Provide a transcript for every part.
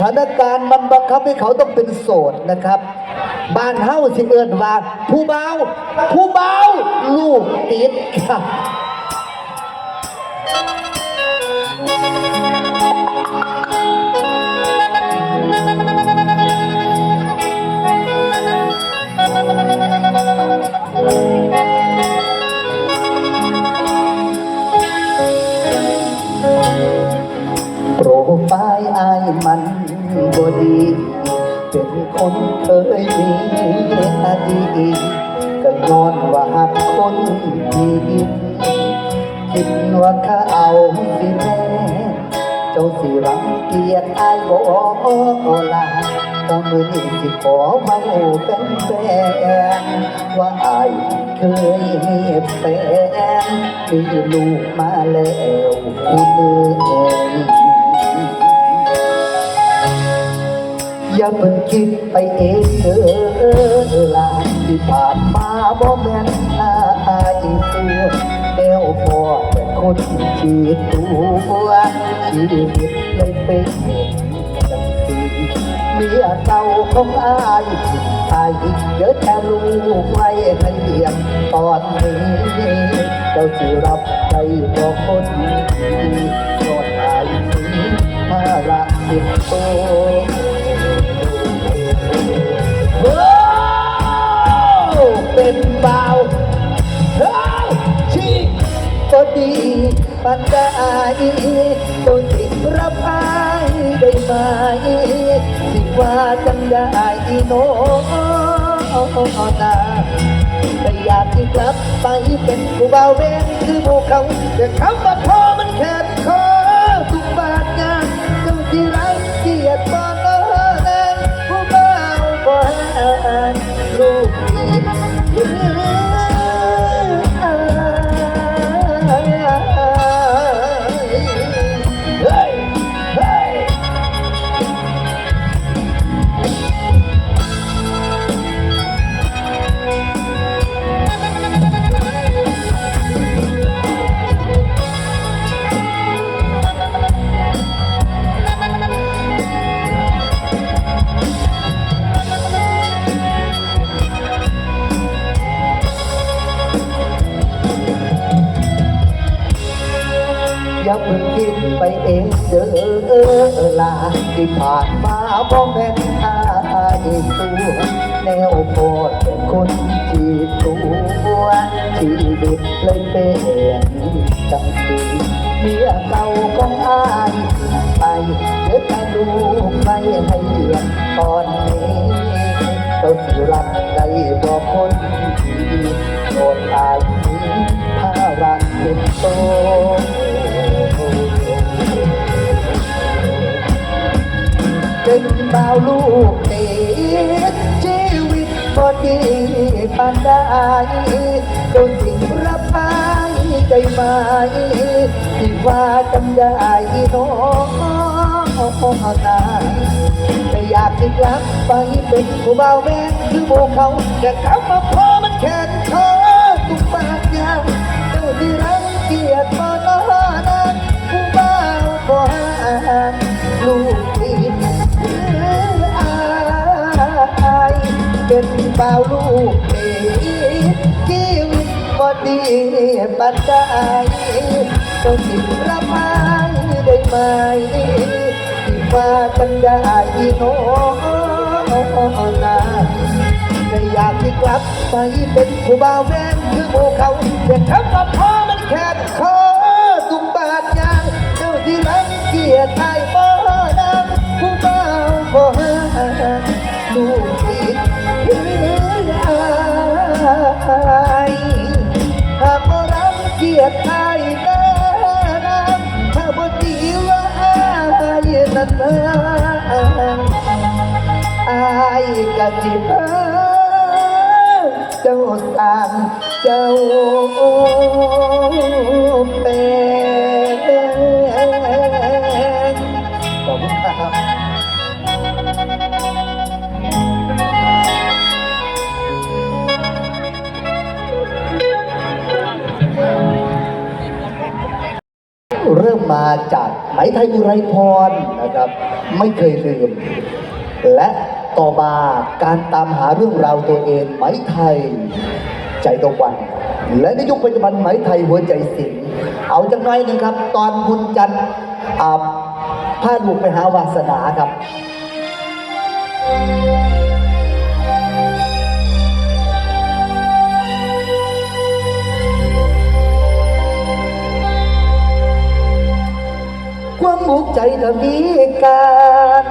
สถานการณ์มันบังคับให้เขาต้องเป็นโสดนะครับ บ้านเฮ้าสิเอิญว่าผู้เบาผู้เบาลูกติดครับ ยมีอดีตก็ย้อนว่าหักคนผิดคิดว่าเขาเอาสิแม่เจ้าสิรังเกียจอายบ่ล่ะก็มือนี้สิขอมาโอเป็นแฟนว่าอายเคยมีแฟนมีลูกมาแล้วผู้หนึ่ง อย่าเพิ่งคิดไปเองเด้อลาที่ผ่านมาบ่แม่นอายตัวเดวพอแต่คนชีตัวชีวิตเลยเป็นจังสีเมียเก่าของอายอายเดี๋ยวแต่ลูกไว้ให้เลี้ยงตอนนี้เจ้าสิรับใครบอกคนดีโปรดอายนี้มาละสิบโตโเป็นเบาเฮ้ยชีก็ดีปันได้ตัวติดรับอายได้ไหมสิว่าจังได้โน้นาแต่อยากที่กลับไปเป็นผู้เบาเวนคือหมู่เขาแต่คำว่าพอมันแค่คอทุกบาทงานจ้าที่รักเกียรติบ้านแดงผู้เบาบ่หานลูก อี อย่าเพิ่งคิดไปเองเด้อลาที่ผ่านมาบ่แม่นอายตัวแนวโพดเป็นคนที่ตัวชีวิตเลยเป็นจังสีเมียเก่าของอายไปเดี๋ยวแต่ลูไม่ให้เลี้ยงตอนนี้เจ้าสิรับได้บอกคนดีโปรดอายนี้ภาระเป็นโต เป็นบ่าวลูกเอ๋ชีวิตบอดีปานไดจนสิ่งรับอายได้ไหมที่ว่าจำได้น้องตาแต่อยากที่กลับไปเป็นผู้บ่าวแม่คือโบเขาแต่คำว่าพ บ่าวลูกเอ๋ชีวิตบ่ดีปันได้ต้องสิรับอายได้ไหมที่ว่าจังได้น้นาแต่อยากที่กลับไปเป็นผู้บ่าวแม่นคือหมู่เขาแต่คำว่าพ่อมันแค่คอตุ่มบาดยางเจ้าที่รังเกียจไทยบ่ดังผู้บ่าวบ่หาลูก กียจไทยแน่นถ้าบ่ดีว่าอายนั้นอายกะสิพาเจ้าตามเจ้าเป็น มาจากไหมไทยอุไรพรนะครับ ไม่เคยลืม และต่อมาการตามหาเรื่องราวตัวเองไหมไทย ใจตะวัน และในยุคปัจจุบันไหมไทยหัวใจสิงเอาจังน้อยหนึงครับ ตอนบุญจันทร์อ่าพาลูกไปหาวาสนาครับคว มมุกใจทวีการ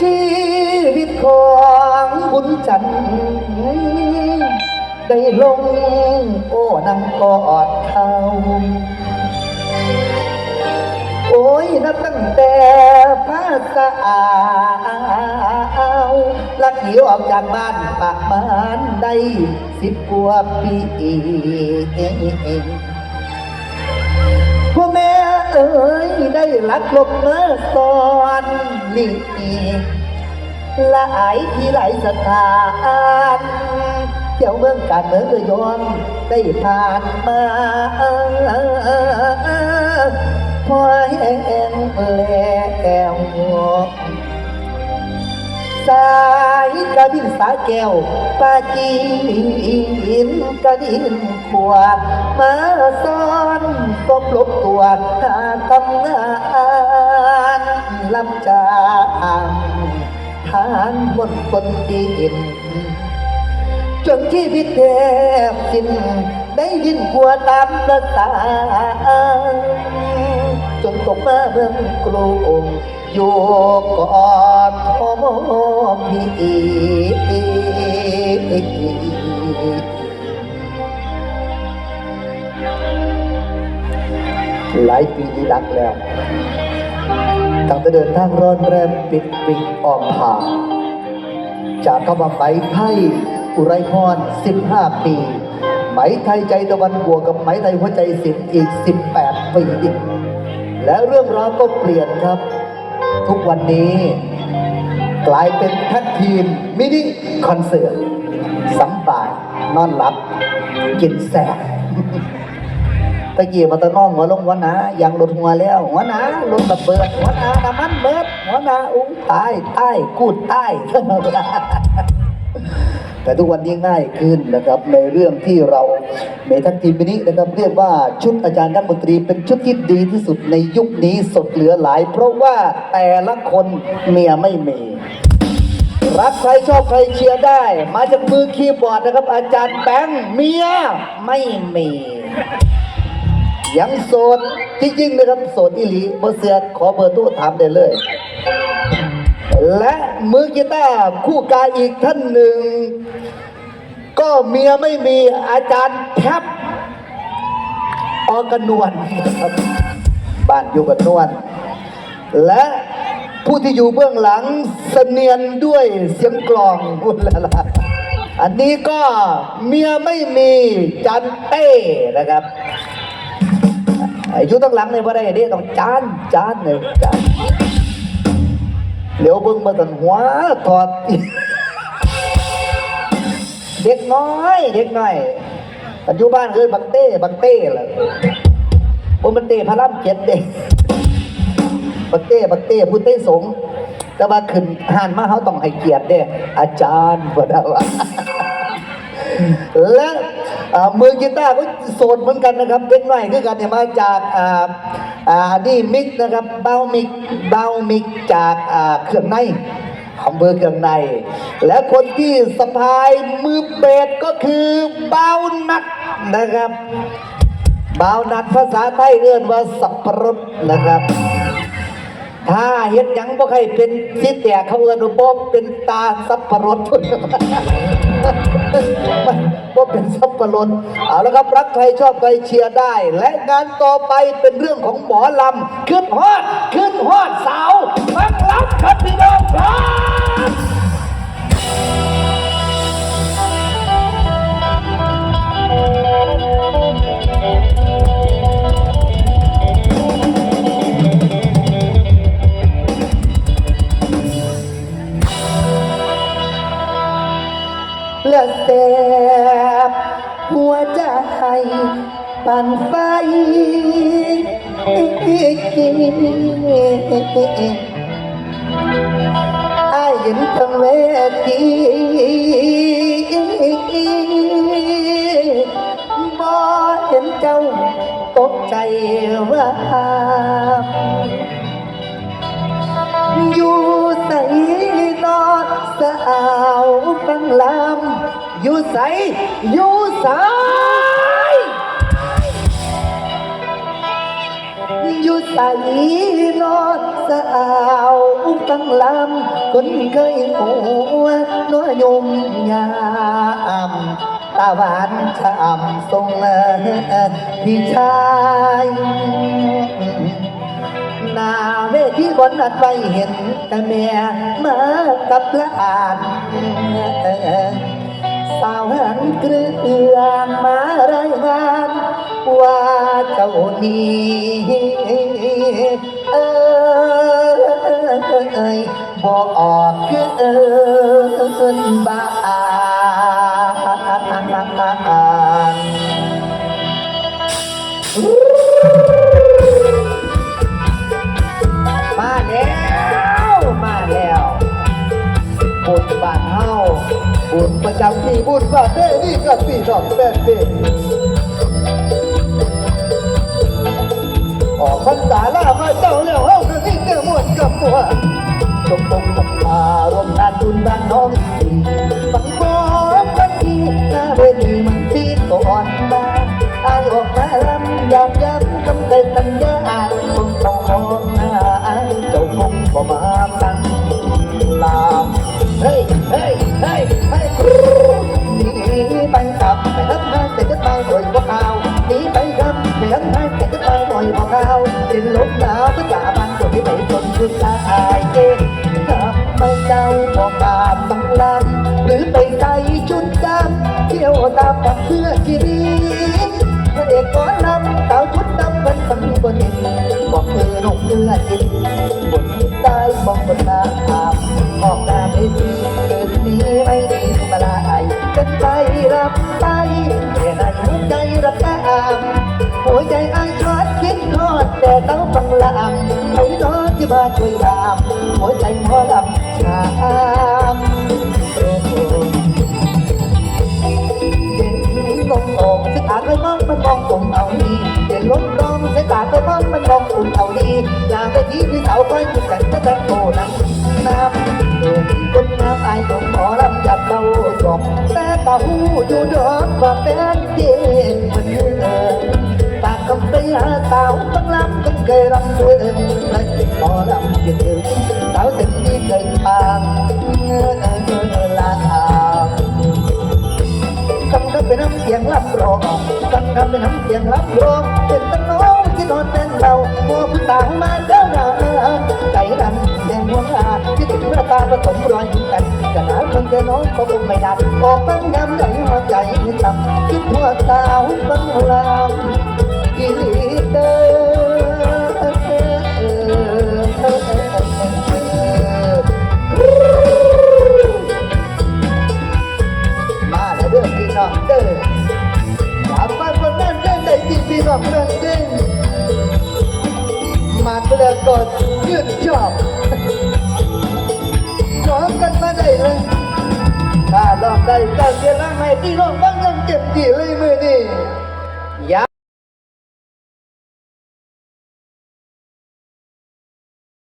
ชีวิตของบุญจันทร์ได้ลงโอ้นังกอดเขา ยนับตั้งแต่พาสาวลักหิวออกจากบ้านปากบ้านได้สิบกว่าปีพ่อแม่เอ๋ยได้ลักลบเมื่อตอนนี่หลายที่หลายสถานเที่ยวเมืองการเมืองเอ่ยยอมได้ผ่านมา พอแห้งแล้วสายกระดินสาแก้วปาจีนกระดินขวดมาซ้อนตบลบตัวหาทำงานลำจางทานบนคนดินจนชีวิตแทบสิ้นได้ยินกลัวตามประสา ตกมาเมืองกรุงอยู่กอดพ่อพี่หลายปีที่ดักแล้วตั้งแต่เดินทางร้อนแรมปิดปิงออมผ่าจากคำว่าไหมไทยอุไรพร 15 ปี ไหมไทยใจตะวันบวกกับไหมไทยหัวใจศิลป์อีก 18 ปีอีก และเรื่องราวก็เปลี่ยนครับ ทุกวันนี้ กลายเป็นแท็กทีมมินิคอนเสิร์ตสัมบายนอนหลับ กินแสบตะกี้มาตะน้องหัวลงหัวหนายังหลุดหัวแล้วหัวหนาลงระเบิดหัวหนาน้ำมันเบิดหัวหนาอุ้งตายตายกูดตาย แต่ทุกวันนี้ง่ายขึ้นนะครับในเรื่องที่เราในทั้งทีมนี้นะครับเรียกว่าชุดอาจารย์นักดนตรีเป็นชุดที่ดีที่สุดในยุคนี้สดเหลือหลาย เพราะว่าแต่ละคนเมียไม่มีรักใครชอบใครเชียร์ได้ มาจากมือคีย์บอร์ดนะครับ อาจารย์แบงค์เมียไม่มียังโสดจริงๆนะครับโสดอีหลีบ่เสือขอเบอร์ตู้ถามได้เลย และมือกีตาร์คู่กายอีกท่านหนึ่ง ก็เมียไม่มีอาจารย์แทบออกนวลครับบ้านอยู่กับนวลและผู้ที่อยู่เบื้องหลังเสนียนด้วยเสียงกลองพูดแล้วล่ะอันนี้ก็เมียไม่มีจันเต้นะครับอายุตั้งหลังในบ่ได้เด้ต้องจานจานเลยจาน เหลียวเบิ่งมาตันหัวถอด เด็กน้อย เด็กน้อยปัจจุบันคือบักเต้บักเต้ล่ะผมมันเต้พระรามเจ็ดเด็กบักเต้บักเต้ผู้เต้สงฆ์แต่ว่าขึ้นห่านมาเขาต้องให้เกียรติเด้อาจารย์บ่ได้ว่าและมือกีตาร์ก็โสดเหมือนกันนะครับเป็นหน่อยคือกันเนี่ยมาจากอ่า อ่านี่มิกนะครับเบามิกเบามิกจากอ่าเครื่องในขอำเภอเครื่องใน และคนที่สะพายมือเบสก็คือเบานัดนะครับเบานัดภาษาไทยเรียกว่าสับปะรดนะครับถ้าเฮ็ดยังบ่ใครเป็นสิแตกเขาเอิ้นว่าบ่เป็นตาสับปะรด มันบ่เป็นสับปะรดเอาละครับรักใครชอบใครเชียร์ได้ และงานต่อไปเป็นเรื่องของหมอลำขึ้นฮอดขึ้นฮอดสาวมักรับครับพี่น้องครับ ปั่นไฟอายเห็นทั้งเวทีบ่เห็นเจ้าตกใจว่าอยู่ใส่นอนสาวฟังลำอยู่ใส่อยู่ใส่ อยู่ใส่นอนสาวฟังลำคนเคยหัวน้อยยมยามตาหวานชามทรงพี่ชายนาเวทีบนนัดไปเห็นแต่แม่มากับหลานสาวหันเกลือมารายงานว่าเจ้านี้ เอ้ยบอกออกคือเอินบ้านมาแล้วมาแล้วบุญบานเฮาบุญประจำปีบุญบานเด้นี่ก็ปีดอกแป้นเด้อ อกพรรษาล่ามาเจ้าแล้วเฮาก็นี่เด้อม่วนกับมัวตกตกตกมารวมงานบุญบ้านน้องสีบังบ่พันทีหน้าเวทีมันที่ก่อนมาอายออกมาลำอยากย้ำคำเดินสัญญาคงต้องมองหน้าอายเจ้าคงบ่มาตั้งลามเฮ้ยเฮ้ย เสื้อกีรีพระเอกก่อนนำสาวชุดดำมันสังบนเห็นบอกเธอหนุ่มเนื้อจริงบนใต้มองบนน้าผาบออกหน้าไม่ดีเกิดนี้ไม่ดีมาลายกันไปรับไปแต่ในหัวใจระกามหัวใจอ้ายชอดคิดทอดแต่ต้องฟังลำไม่รอที่มาช่วยตามหัวใจหมอลำชา เอาดีเห็นลมลมสายตาเคยมองมันมองผมเอาดีอยากไปที่ที่เสาคอยจุดกันจะตะโกนน้ำเดินคนน้ำอายต้องหมอลำจับเราจบแต่ตาหูอยู่ดอกว่าเป็นเด็กมันเออปากคำไปหาสาวบังลำกันเคยรำด้วยและหมอลำยืนถึงสาวเส้นนี้เคยปางล ฟังกันเป็นน้ำเสียงรับรองฟังกันเป็นน้ำเสียงรับรองเป็นตะน้องที่นอนเป็นเราโอ้ผู้ต่างมาเจ้าหน้าใจรันแดงหัวหาที่ถึงราตาผสมรอยยิ้มกันจะหนาคนเจอน้องก็คงไม่ดันออกฟังยำไหลหัวใจต่ำคิดหัวสาวบังลำอีเตอร์ ถ้าลองได้ก็เสียละไม่พี่น้องฟังยังเก็บกี่เลยมือนี่